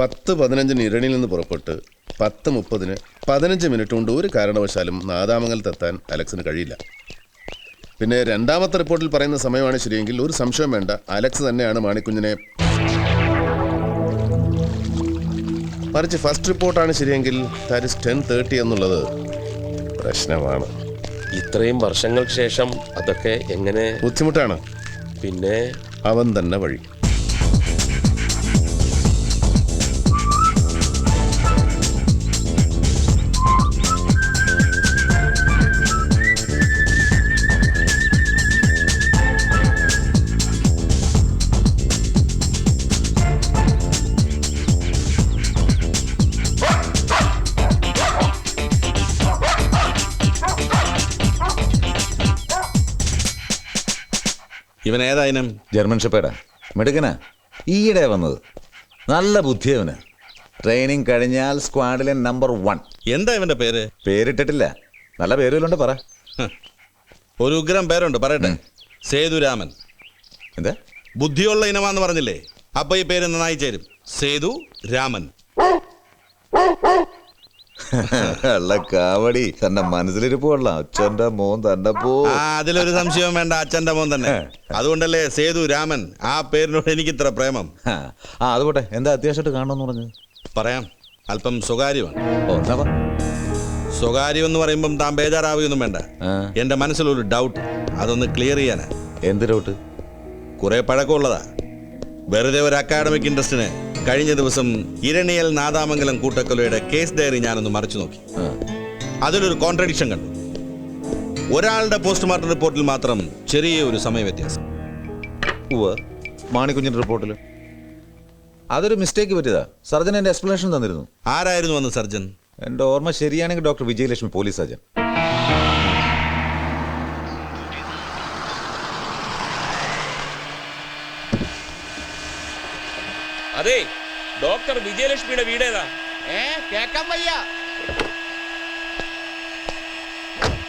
പത്ത് പതിനഞ്ചിന് ഇരണിയിൽ നിന്ന് പുറപ്പെട്ട് പത്ത് മുപ്പതിന് പതിനഞ്ച് മിനിറ്റ് കൊണ്ട് ഒരു കാരണവശാലും നാദാമംഗലത്തെത്താൻ അലക്സിന് കഴിയില്ല. പിന്നെ രണ്ടാമത്തെ റിപ്പോർട്ടിൽ പറയുന്ന സമയമാണ് ശരിയെങ്കിൽ ഒരു സംശയം വേണ്ട. അലക്സ് തന്നെയാണ് മാണിക്കുഞ്ഞിനെ മറിച്ച് ഫസ്റ്റ് റിപ്പോർട്ടാണ് ശരിയെങ്കിൽ ദാറ്റ് ഇസ് ടെൻ തേർട്ടി എന്നുള്ളത് പ്രശ്നമാണ്. ഇത്രയും വർഷങ്ങൾക്ക് ശേഷം അതൊക്കെ എങ്ങനെ ബുദ്ധിമുട്ടാണ്. പിന്നെ അവൻ തന്നെ വഴി. ഇവൻ ഏതായാലും ജർമ്മൻ ഷെപ്പേടാ മിടുക്കനാ. ഈയിടെ വന്നത്. നല്ല ബുദ്ധി അവന് ട്രെയിനിങ് കഴിഞ്ഞാൽ സ്ക്വാഡിലെ നമ്പർ വൺ. എന്താ ഇവന്റെ പേര്? പേരിട്ടിട്ടില്ല. നല്ല പേരുണ്ട് പറ. ഒരു ഉഗ്രം പേരുണ്ട് പറയട്ടെ. സേതുരാമൻ. എന്താ? ബുദ്ധിയുള്ള ഇനമാന്ന് പറഞ്ഞില്ലേ? അപ്പൊ ഈ പേര് നന്നായി ചേരും. സേതു രാമൻ കാവടി. തന്റെ മനസ്സിലിരിപ്പ് കൊള്ളാം. അച്ഛന്റെ മോൻ തന്റെ പോ അതിലൊരു സംശയവും വേണ്ട. അച്ഛന്റെ മോൻ തന്നെ. അതുകൊണ്ടല്ലേ സേതു രാമൻ ആ പേരിനോട് എനിക്ക് ഇത്ര പ്രേമം. ആ അതുകൊട്ടെ എന്താ അത്യാവശ്യമായിട്ട് കാണണമെന്ന് പറഞ്ഞു പറയാം. അല്പം സ്വകാര്യമാണ്. ഓ എന്നാ പറ. സ്വകാര്യം എന്ന് പറയുമ്പം താൻ ബേജാറാവുകയൊന്നും വേണ്ട. ആ. എന്റെ മനസ്സിലൊരു ഡൗട്ട് അതൊന്ന് ക്ലിയർ ചെയ്യാനാ. എന്ത് ഡൗട്ട് കുറെ പഴക്കമുള്ളതാ. വെറുതെ ഒരു അക്കാഡമിക് ഇൻട്രസ്റ്റിന് കഴിഞ്ഞ ദിവസം ഇരണിയൽ നാദാമംഗലം കൂട്ടക്കൊലയുടെ കേസ് ഡയറി ഞാനൊന്ന് മറിച്ചു നോക്കി. അതിലൊരു കോൺട്രഡിക്ഷൻ കണ്ടു. ഒരാളുടെ പോസ്റ്റ്മോർട്ടം റിപ്പോർട്ടിൽ മാത്രം ചെറിയ ഒരു സമയ വ്യത്യാസം. മാണിക്കുഞ്ഞിന്റെ റിപ്പോർട്ടിൽ അതൊരു മിസ്റ്റേക്ക് പറ്റിയതാ. സർജൻ എന്റെ എക്സ്പ്ലനേഷൻ തന്നിരുന്നു. ആരായിരുന്നു അന്ന് സർജൻ? എന്റെ ഓർമ്മ ശരിയാണെങ്കിൽ ഡോക്ടർ വിജയലക്ഷ്മി പോലീസ് സർജൻ. അതെ ഡോക്ടർ വിജയലക്ഷ്മിയുടെ വീടേതാ ഏ കേക്കാൻ വയ്യ.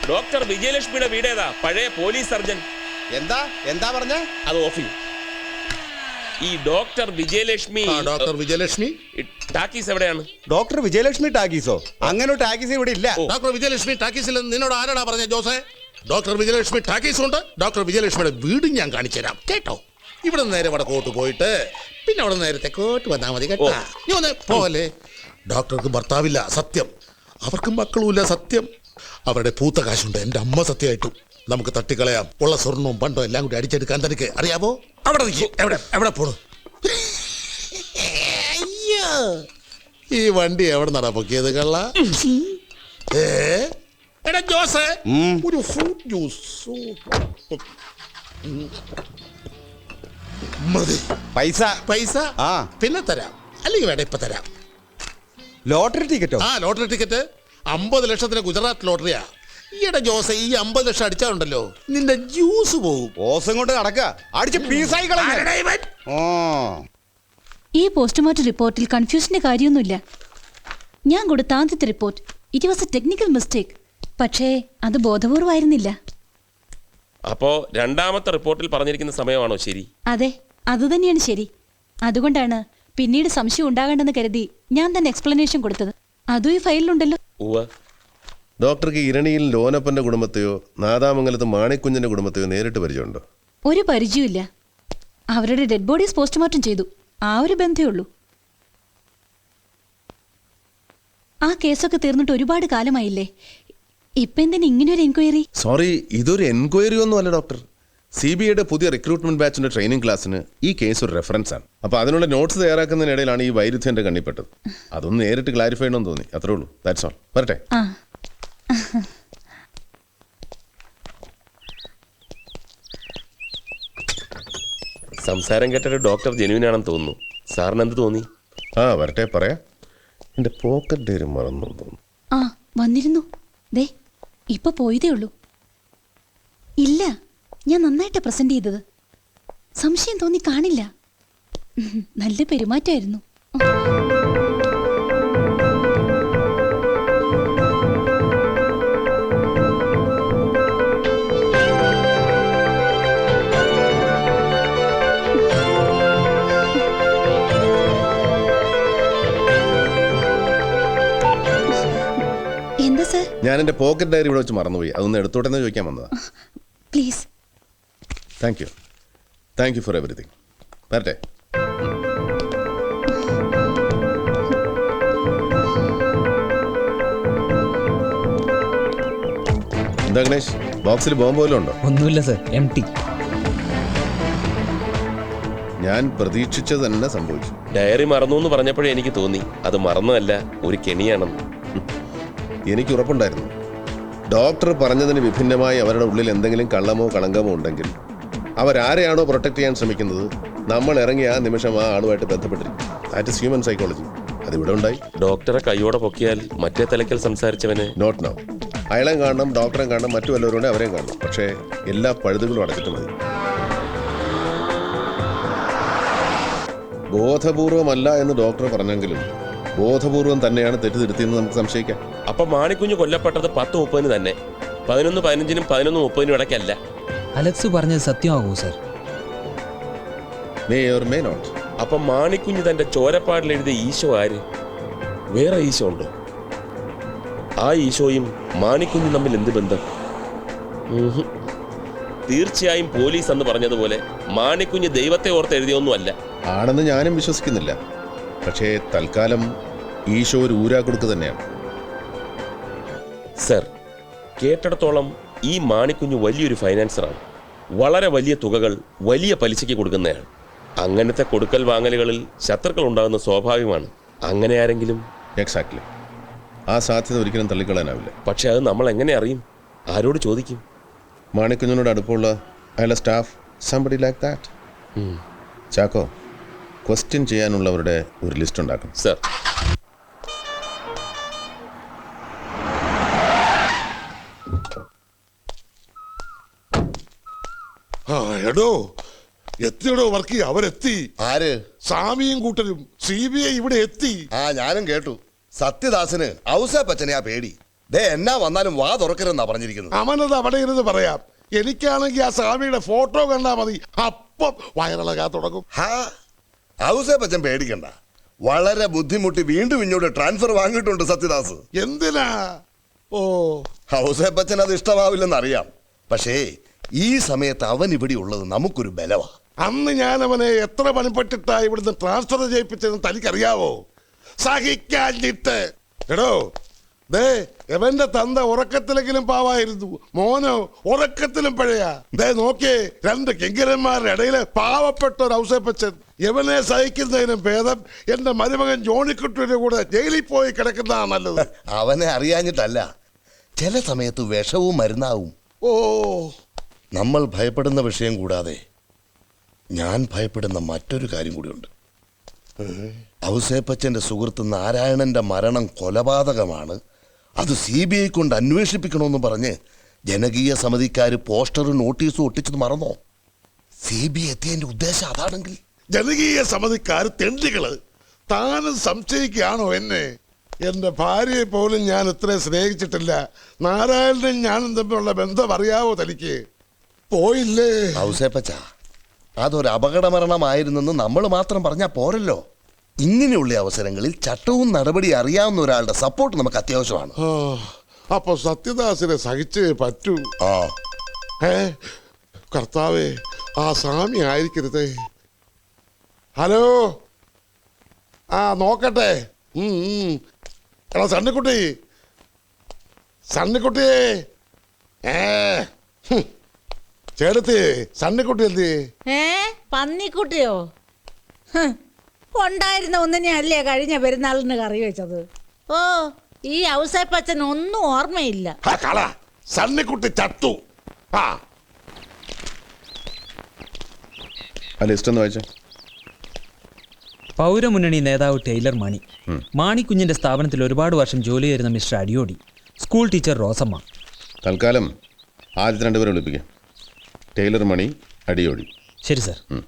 ഡോക്ടർ വിജയലക്ഷ്മിയുടെ വീടേതാ പഴയ പോലീസ് സർജൻ. എന്താ? എന്താ പറഞ്ഞ? അത് ഓഫി. ഈ ഡോക്ടർ വിജയലക്ഷ്മി ആ ഡോക്ടർ വിജയലക്ഷ്മി? ടാക്കീസ് എവിടെയാണ്? ഡോക്ടർ വിജയലക്ഷ്മി ടാക്കീസോ? അങ്ങനെ ടാക്കീസ് ഇവിടെ ഇല്ല. ഡോക്ടർ വിജയലക്ഷ്മി ടാക്കീസിൽ നിന്നോട് ആരാടാ പറഞ്ഞ ജോസേ? ഡോക്ടർ വിജയലക്ഷ്മി ടാക്കീസ് ഉണ്ട് ഡോക്ടർ വിജയലക്ഷ്മിയുടെ വീടും ഞാൻ കാണിച്ചു തരാം കേട്ടോ? ഇവിടെ നേരെ വടക്കോട്ട് പോയിട്ട് പിന്നെ അവിടെ നേരെ തെക്കോട്ട് വന്നാൽ മതി കേട്ടോ. നീ ഒന്ന് പോലെ. ഡോക്ടർക്ക് ഭർത്താവില്ല സത്യം. അവർക്ക് മക്കളുമില്ല സത്യം. അവരുടെ പൂത്ത കാശുണ്ട് എന്റെ അമ്മ സത്യമായിട്ടും. നമുക്ക് തട്ടിക്കളയാം. ഉള്ള സ്വർണവും പണ്ടോ എല്ലാം കൂടി അടിച്ചെടുക്കാൻ തനിക്ക്. അറിയാവോ? അവിടെ നിൽക്ക് എവിടെ? എവിടെ പോണു? അയ്യോ. ഈ വണ്ടി എവിടെ നടാ പൊക്കിയത് കള്ള? ഏടാ ജോസ് ജോസേ ഒരു ഫ്രൂട്ട് ജ്യൂസ് മതി. പൈസ. പൈസ? ആ. പിന്നെ തരാം. അല്ലെങ്കിൽ വേണ്ട ഇപ്പൊ തരാം. ലോട്ടറി ടിക്കറ്റോ? ആ ലോട്ടറി ടിക്കറ്റ്. അമ്പത് ലക്ഷത്തിന് ഗുജറാത്ത് ലോട്ടറിയാ. ഈയിടെ ജോസ് ഈ അമ്പത് ലക്ഷം അടിച്ചാലുണ്ടല്ലോ. നിന്റെ ജ്യൂസ് പോകും. ഓസം കൊണ്ട് നടക്ക അടിച്ച് പീസായി? ഓ ഈ പോസ്റ്റ്മോർട്ടം റിപ്പോർട്ടിൽ കൺഫ്യൂഷന്റെ കാര്യമൊന്നുമില്ല. ഞാൻ കൊടുത്ത ആദ്യത്തെ report. It was a technical mistake പക്ഷേ അത് ബോധപൂർവമായിരുന്നില്ല അപ്പോ രണ്ടാമത്തെ റിപ്പോർട്ടിൽ പറഞ്ഞിരിക്കുന്ന സമയമാണോ ശരി? അതെ അതുതന്നെയാണ് ശരി. അതുകൊണ്ടാണ് പിന്നീട് സംശയം ഉണ്ടാകണ്ടെന്ന് കരുതി ഞാൻ തന്നെ എക്സ്പ്ലനേഷൻ കൊടുത്തത്. അതും ഈ ഫയലിലുണ്ടല്ലോ. ഉവ്വ. ഡോക്ടർക്ക് ഇരണിയിൽ ലോനപ്പന്റെ കുടുംബത്തെയോ നാദാമംഗലത്ത് മാണിക്കുഞ്ഞിന്റെ കുടുംബത്തെയോ നേരിട്ട് പരിചയമുണ്ടോ? ഒരു പരിചയമില്ല അവരുടെ ഡെഡ് ബോഡീസ് പോസ്റ്റ്മോർട്ടം ചെയ്തു. ആ ഒരു ബന്ധമേ ഉള്ളൂ. ആ കേസൊക്കെ തീർന്നിട്ട് ഒരുപാട് കാലമായില്ലേ? ഇപ്പൊ എന്തിനാ ഇങ്ങനെ ഒരു എൻക്വയറി സോറി ഇതൊരു എൻക്വയറി ഒന്നും അല്ല ഡോക്ടർ സി ബി ഐയുടെ പുതിയ റിക്രൂട്ട്മെന്റ് ബാച്ചിന്റെ ട്രെയിനിങ് ക്ലാസ്സിന് ഈ കേസ് ഒരു റെഫറൻസ് ആണ്. അപ്പൊ അതിനുള്ള നോട്ട്സ് തയ്യാറാക്കുന്നതിനിടയിലാണ് ഈ വൈരുദ്ധ്യം എന്റെ കണ്ണിപ്പെട്ടത്. അതൊന്ന് നേരിട്ട് ക്ലാരിഫൈ ചെയ്യണമെന്ന് തോന്നി. അത്രേ ഉള്ളൂ. ദാറ്റ്സ് ഓൾ വരട്ടെ. ആ. സംസാരം ഒരു ഡോക്ടർ ജെനുവിൻ ആണെന്ന് തോന്നുന്നു. സാറിന് എന്ത് തോന്നി? ആ വരട്ടെ പറയാ. എന്റെ പോക്കറ്റ് ഡയറി മറന്നു തോന്നുന്നു. ആ വന്നിരുന്നു. ദേ ഇപ്പൊ പോയതേ ഉള്ളൂ. ഇല്ല ഞാൻ നന്നായിട്ട് പ്രസന്റ് ചെയ്തത്. സംശയം തോന്നി കാണില്ല. നല്ല പെരുമാറ്റമായിരുന്നു. ഞാൻ എന്റെ പോക്കറ്റ് ഡയറി ഇവിടെ വെച്ച് മറന്നുപോയി. അതൊന്ന് എടുത്തോട്ടെ എന്ന് ചോദിക്കാൻ വന്നതാ. Please thank you thank you for everything വരട്ടെ. എന്താ ഗണേഷ്? ബോക്സിൽ ബോംബ് വല്ലതും ഉണ്ടോ? ഒന്നുമില്ല സർ. എം ടി ഞാൻ പ്രതീക്ഷിച്ചത് തന്നെ സംഭവിച്ചു. ഡയറി മറന്നു എന്ന് പറഞ്ഞപ്പോഴേ എനിക്ക് തോന്നി. അത് മറന്നതല്ല ഒരു കെണിയാണെന്ന്. എനിക്ക് ഉറപ്പുണ്ടായിരുന്നു. ഡോക്ടർ പറഞ്ഞതിന് വിഭിന്നമായി അവരുടെ ഉള്ളിൽ എന്തെങ്കിലും കള്ളമോ കളങ്കമോ ഉണ്ടെങ്കിൽ അവരാരെയാണോ പ്രൊട്ടക്ട് ചെയ്യാൻ ശ്രമിക്കുന്നത്? നമ്മൾ ഇറങ്ങിയ ആ നിമിഷം ആ ആളുമായിട്ട് ബന്ധപ്പെട്ടിരിക്കും ദാറ്റ് ഇസ് ഹ്യൂമൻ സൈക്കോളജി അതിവിടെ ഉണ്ടായി. ഡോക്ടറെ കൈയോടെ പൊക്കിയാൽ മറ്റേ തലയ്ക്കൽ സംസാരിച്ചവനെ? നോട്ട് നൗ അയാളെ കാണണം ഡോക്ടറെ കാണണം മറ്റു വല്ലവരും അവരെയും കാണണം. പക്ഷേ എല്ലാ പഴുതുകളും അടച്ചിട്ട് മതി. ബോധപൂർവമല്ല എന്ന് ഡോക്ടർ പറഞ്ഞെങ്കിലും ബോധപൂർവം തന്നെയാണ് തെറ്റിദ്ധരുത്തിയെന്ന് നമുക്ക് സംശയിക്കാം. അപ്പൊ മാണിക്കുഞ്ഞ് കൊല്ലപ്പെട്ടത് പത്ത് മുപ്പതിന് തന്നെ. പതിനൊന്ന് പതിനഞ്ചിനും പതിനൊന്ന് മുപ്പതിനും ഇടയ്ക്കല്ല. അലക്സ് പറഞ്ഞത് സത്യമാകൂ sir? May or may not അപ്പൊ മാണിക്കുഞ്ഞ് തന്റെ ചോരപ്പാടിൽ എഴുതിയ ഈശോ ആര്? വേറെ ഈശോ ഉണ്ടോ? ആ ഈശോയും മാണിക്കുഞ്ഞും തമ്മിൽ എന്ത് ബന്ധം. തീർച്ചയായും പോലീസ് എന്ന് പറഞ്ഞതുപോലെ മാണിക്കുഞ്ഞ് ദൈവത്തെ ഓർത്ത് എഴുതിയൊന്നുമല്ല. ആണെന്ന് ഞാനും വിശ്വസിക്കുന്നില്ല. പക്ഷേ തൽക്കാലം ഈശോ ഒരു ഊരാ കൊടുക്കുക തന്നെയാണ്. സർ കേട്ടിടത്തോളം ഈ മാണിക്കുഞ്ഞ് വലിയൊരു ഫൈനാൻസറാണ്. വളരെ വലിയ തുകകൾ വലിയ പലിശയ്ക്ക് കൊടുക്കുന്നയാൾ. അങ്ങനത്തെ കൊടുക്കൽ വാങ്ങലുകളിൽ ശത്രുക്കൾ ഉണ്ടാകുന്ന സ്വാഭാവികമാണ്. അങ്ങനെ ആരെങ്കിലും? എക്സാക്ട്ലി ആ സാധ്യത ഒരിക്കലും തള്ളിക്കളയാനാവില്ല. പക്ഷെ അത് നമ്മൾ എങ്ങനെ അറിയും? ആരോട് ചോദിക്കും? മാണിക്കുഞ്ഞിനോട് അടുപ്പമുള്ള അയാളെ staff somebody like that Chacko question ചെയ്യാനുള്ളവരുടെ ഒരു ലിസ്റ്റ് ഉണ്ടാക്കും സർ എടോ എത്തിയടോ വർക്കി അവരെത്തി. ആര്? സ്വാമിയും കൂട്ടരും സി ബി ഐ ഇവിടെ എത്തി. ആ ഞാനും കേട്ടു. സത്യദാസന് ഔസേപ്പച്ചനെയാ പേടി. ദേ എന്നാ വന്നാലും വാ തുറക്കരുതെന്നാ പറഞ്ഞിരിക്കുന്നത്. അവനത് അവിടെ ഇരുന്ന് പറയാം. എനിക്കാണെങ്കിൽ ആ സ്വാമിയുടെ ഫോട്ടോ കണ്ടാ മതി. അപ്പം വയറിളകാൻ തുടങ്ങും. ഹാ ഔസേപ്പച്ചൻ പേടിക്കണ്ട. വളരെ ബുദ്ധിമുട്ടി വീണ്ടും ഇങ്ങോട്ട് ട്രാൻസ്ഫർ വാങ്ങിയിട്ടുണ്ട് സത്യദാസ്. എന്തിനാ? ഓ. ഔസേപ്പച്ചൻ അത് ഇഷ്ടമാവില്ലെന്നറിയാം. പക്ഷേ ഈ സമയത്ത് അവൻ ഇവിടെ ഉള്ളത് നമുക്കൊരു ബലവാ. അന്ന് ഞാൻ അവനെ എത്ര പണിപ്പെട്ടിട്ടാ ഇവിടുന്ന് ട്രാൻസ്ഫർ ചെയ്യിപ്പിച്ചതെന്ന് തനിക്കറിയാവോ? സഹിക്കാഞ്ഞിട്ട്. എടോ ദേ എവന്റെ തന്ത ഉറക്കത്തിലെങ്കിലും പാവായിരുന്നു. മോനോ ഉറക്കത്തിലും പഴയ. ദേ നോക്കിയേ രണ്ട് കിങ്കരന്മാരുടെ ഇടയിലെ പാവപ്പെട്ട ഒരു ഔസേപ്പച്ചൻ. എവനെ സഹിക്കുന്നതിനും ഭേദം എന്റെ മരുമകൻ ജോണിക്കുട്ടിയുടെ കൂടെ ജയിലിൽ പോയി കിടക്കുന്നതാ നല്ലത്. അവനെ അറിയാഞ്ഞിട്ടല്ല ചില സമയത്ത് വിഷവും മരുന്നാവും. ഓ നമ്മൾ ഭയപ്പെടുന്ന വിഷയം കൂടാതെ ഞാൻ ഭയപ്പെടുന്ന മറ്റൊരു കാര്യം കൂടിയുണ്ട്. ഔസേപ്പച്ചന്റെ സുഹൃത്ത് നാരായണന്റെ മരണം കൊലപാതകമാണ്. അത് സി ബി ഐ കൊണ്ട് അന്വേഷിപ്പിക്കണമെന്ന് പറഞ്ഞ് ജനകീയ സമിതിക്കാർ പോസ്റ്ററും നോട്ടീസും ഒട്ടിച്ചത് മറന്നോ? സി ബി ഐ എത്തിയതിന്റെ ഉദ്ദേശം അതാണെങ്കിൽ. ജനകീയ സമിതിക്കാർ തെണ്ടികൾ താനും സംശയിക്കുകയാണോ എന്നെ? എന്റെ ഭാര്യയെ പോലും ഞാൻ ഇത്രയും സ്നേഹിച്ചിട്ടില്ല. നാരായണനും ഞാനും തമ്മിലുള്ള ബന്ധം അറിയാവോ തനിക്ക്? പോയില്ലേ? ഔസേപ്പച്ച അതൊരു അപകടമരണമായിരുന്നെന്ന് നമ്മൾ മാത്രം പറഞ്ഞാൽ പോരല്ലോ. ഇങ്ങനെയുള്ള അവസരങ്ങളിൽ ചട്ടവും നടപടി അറിയാവുന്ന ഒരാളുടെ സപ്പോർട്ട് നമുക്ക് അത്യാവശ്യമാണ്. അപ്പൊ സത്യദാസിനെ സഹിച്ചേ പറ്റൂ. ആ. ഏ കർത്താവേ ആ സ്വാമി ആയിരിക്കരുതേ. ഹലോ? ആ നോക്കട്ടെ. ഉം, ഉം. എടാ സണ്ണിക്കുട്ടി. സണ്ണിക്കുട്ടിയേ. ഏ ഹും. ചേട്ടത്തി സണ്ണിക്കുട്ടി എന്തി ഏ പന്നിക്കുട്ടിയോ? ഹ്, ഉണ്ടായിരുന്ന ഒന്നിനെയല്ലേ കഴിഞ്ഞ പെരുന്നാളിന് കറി വെച്ചത്? ഓ ഈ ഔസേപ്പച്ചൻ ഒന്നും ഓർമ്മയില്ല. ആ കള. സണ്ണിക്കുട്ടി ചത്തു. ആ. ആ ലിസ്റ്റ് ഒന്ന് വായിച്ചേ. പൗരമുന്നണി നേതാവ് ടൈലർ മാണി. മാണിക്കുഞ്ഞിന്റെ സ്ഥാപനത്തിൽ ഒരുപാട് വർഷം ജോലി ചെയ്യുന്ന mister Adiyodi. School teacher Rosamma. തൽക്കാലം ആദ്യത്തെ രണ്ടുപേരെ വിളിപ്പിക്കാം ടൈലർ മണി അടിയോടി. ശരി സർ.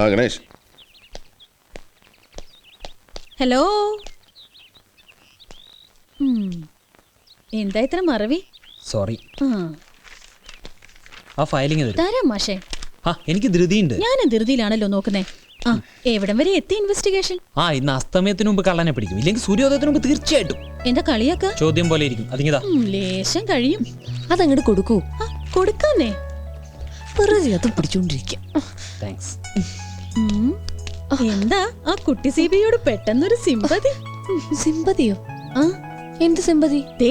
ആ ഗണേഷ്. ഹലോ. എന്താ ഇത്ര മറവി? സോറി. ആ. ഫയലിംഗ് തരും. തരാം മാഷേ. ആ എനിക്ക് ധൃതിയുണ്ട്. ഞാൻ ധൃതിയിലാണല്ലോ നോക്കുന്നേ. ആ എവിടം വരെ എത്തി ഇൻവെസ്റ്റിഗേഷൻ ആ ഇന്ന് അസ്തമയത്തിന് മുമ്പ് കള്ളനെ പിടിക്കും. ഇല്ലെങ്കിൽ സൂര്യോദയത്തിന് മുമ്പ് തീർച്ചയായിട്ടും. എന്താ കളിയാക്ക? ചോദ്യം പോലെ ഇരിക്കും. അതിങ്ങിതാ. ഉം, ലേശം കഴിയും. അതങ്ങോട്ട് കൊടുക്കൂ. ആ, കൊടുക്കാന്നേ. വെറുതെ അത് പിടിച്ചോണ്ടിരിക്കുക താങ്ക്സ് ഉം. എന്താ? ആ കുട്ടി സീബിയോട് പെട്ടെന്നൊരു സിമ്പതി. സിമ്പതിയോ? ആ എന്ത് സിമ്പതി? ദേ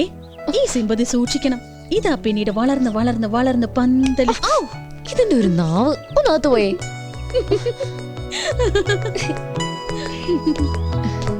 ഈ സിമ്പതി സൂക്ഷിക്കണം. ഇതാ പിന്നീട് വളർന്ന് വളർന്ന് വളർന്ന് പന്തലി. ഔ, ഇതിന്റെ ഒരു നാവ്? ഒന്നകത്ത് പോയേ. 呵呵呵呵呵呵呵